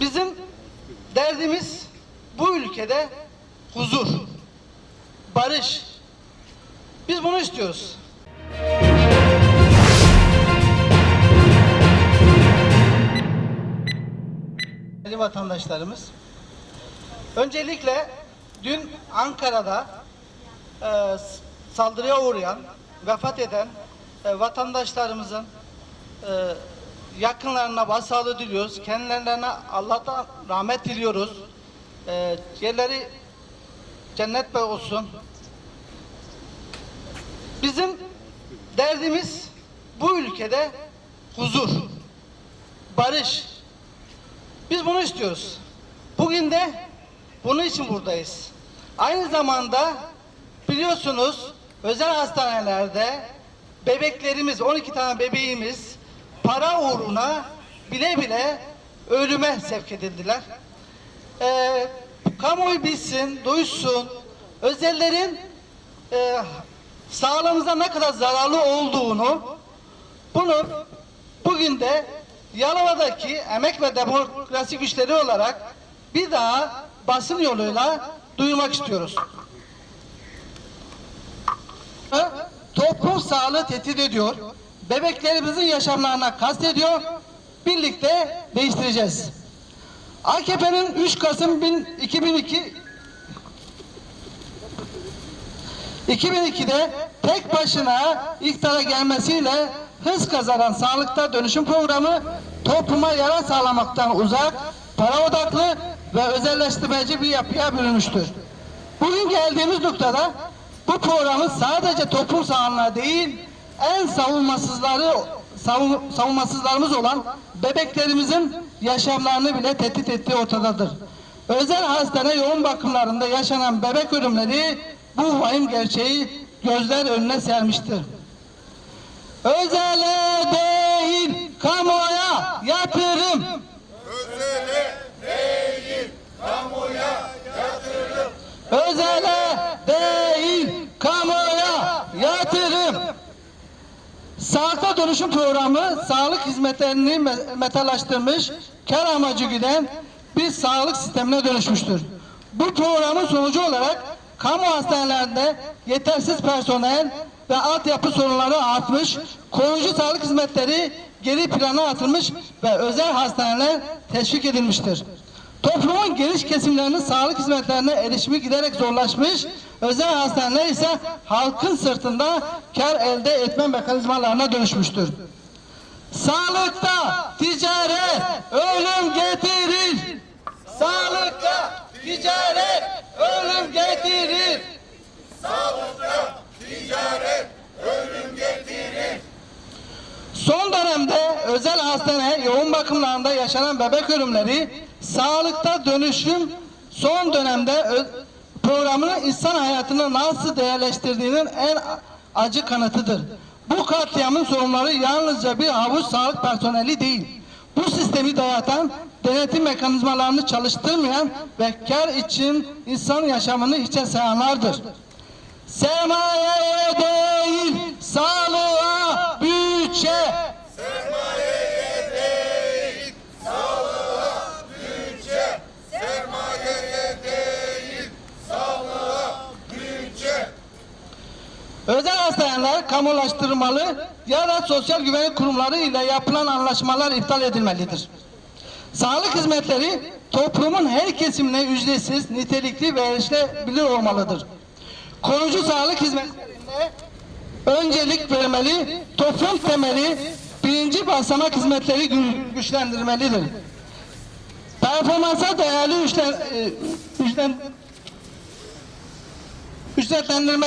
Bizim derdimiz bu ülkede huzur, barış. Biz bunu istiyoruz. Değerli vatandaşlarımız, öncelikle dün Ankara'da e, saldırıya uğrayan, vefat eden e, vatandaşlarımızın e, yakınlarına başsağlığı diliyoruz. Kendilerine Allah'tan rahmet diliyoruz. E, yerleri cennet be olsun. Bizim derdimiz bu ülkede huzur, barış. Biz bunu istiyoruz. Bugün de bunun için buradayız. Aynı zamanda biliyorsunuz özel hastanelerde bebeklerimiz, 12 tane bebeğimiz para uğruna bile bile ölüme sevk edildiler. Ee, kamuoyu bilsin, duysun, özellerin e, sağlığımıza ne kadar zararlı olduğunu bunu bugün de Yalova'daki emek ve demokrasi güçleri olarak bir daha basın yoluyla duyurmak istiyoruz. Toplum sağlığı tehdit ediyor. Bebeklerimizin yaşamlarına kastediyor. Birlikte değiştireceğiz. AKP'nin 3 Kasım bin- 2002 2002'de tek başına iktidara gelmesiyle hız kazanan sağlıkta dönüşüm programı topluma yarar sağlamaktan uzak, para odaklı ve özelleştirmeci bir yapıya bürünmüştür. Bugün geldiğimiz noktada bu programı sadece toplum sağlığına değil, en savunmasızları savun- savunmasızlarımız olan bebeklerimizin yaşamlarını bile tehdit ettiği ortadadır. Özel hastane yoğun bakımlarında yaşanan bebek ölümleri bu vahim gerçeği gözler önüne sermiştir. Özele değil, kamuoya yatırım. Özele değil, kamuoya yatırım. Sağlıkta dönüşüm programı sağlık hizmetlerini me- metalaştırmış, kar amacı güden bir sağlık sistemine dönüşmüştür. Bu programın sonucu olarak kamu hastanelerinde yetersiz personel ve altyapı sorunları artmış, koruyucu sağlık hizmetleri geri plana atılmış ve özel hastaneler teşvik edilmiştir. Toplumun geniş kesimlerinin sağlık hizmetlerine erişimi giderek zorlaşmış, özel hastaneler ise halkın sırtında kar elde etme mekanizmalarına dönüşmüştür. Sağlıkta ticaret ölüm getirir. Sağlıkta ticaret ölüm getirir. Son dönemde özel hastane yoğun bakımlarında yaşanan bebek ölümleri sağlıkta dönüşüm son dönemde programının insan hayatını nasıl değerleştirdiğinin en acı kanıtıdır. Bu katliamın sorunları yalnızca bir avuç sağlık personeli değil. Bu sistemi dayatan, denetim mekanizmalarını çalıştırmayan ve kar için insan yaşamını hiçe sayanlardır. Sermayeye değil, kamulaştırılmalı ya da sosyal güvenlik kurumları ile yapılan anlaşmalar iptal edilmelidir. Sağlık hizmetleri toplumun her kesimine ücretsiz, nitelikli ve erişilebilir olmalıdır. Koruyucu sağlık hizmetlerinde öncelik vermeli, toplum temeli birinci basamak hizmetleri gü- güçlendirmelidir. Performansa değerli e, ücret, ücretlendirme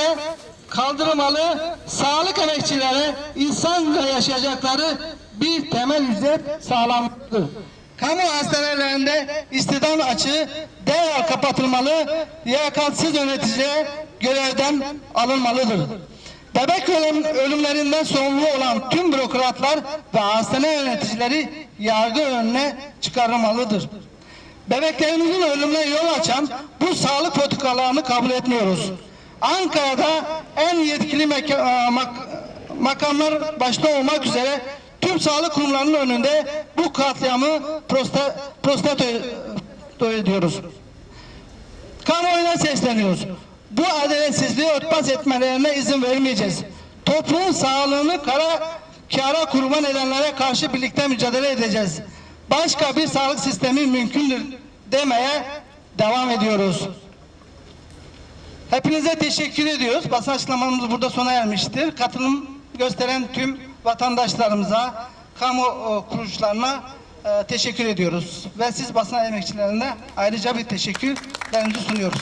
kaldırılmalı, sağlık emekçilere insanca yaşayacakları bir temel ücret sağlanmalıdır. Kamu hastanelerinde istihdam açığı derhal kapatılmalı, liyakatsiz yöneticiler görevden alınmalıdır. Bebek ölüm, ölümlerinden sorumlu olan tüm bürokratlar ve hastane yöneticileri yargı önüne çıkarılmalıdır. Bebeklerimizin ölümüne yol açan bu sağlık politikalarını kabul etmiyoruz. Ankara'da en yetkili e, mak- makamlar başta olmak üzere tüm sağlık kurumlarının önünde bu katliamı prosta, protesto ediyoruz. Kamuoyuna sesleniyoruz. Bu adaletsizliği örtbas etmelerine izin vermeyeceğiz. Toplumun sağlığını kara kâra kurban edenlere karşı birlikte mücadele edeceğiz. Başka bir sağlık sistemi mümkündür demeye devam ediyoruz. Hepinize teşekkür ediyoruz. Basın açıklamamız burada sona ermiştir. Katılım gösteren tüm vatandaşlarımıza, kamu e, kuruluşlarına e, teşekkür ediyoruz. Ve siz basın emekçilerine ayrıca bir teşekkürlerimizi sunuyoruz.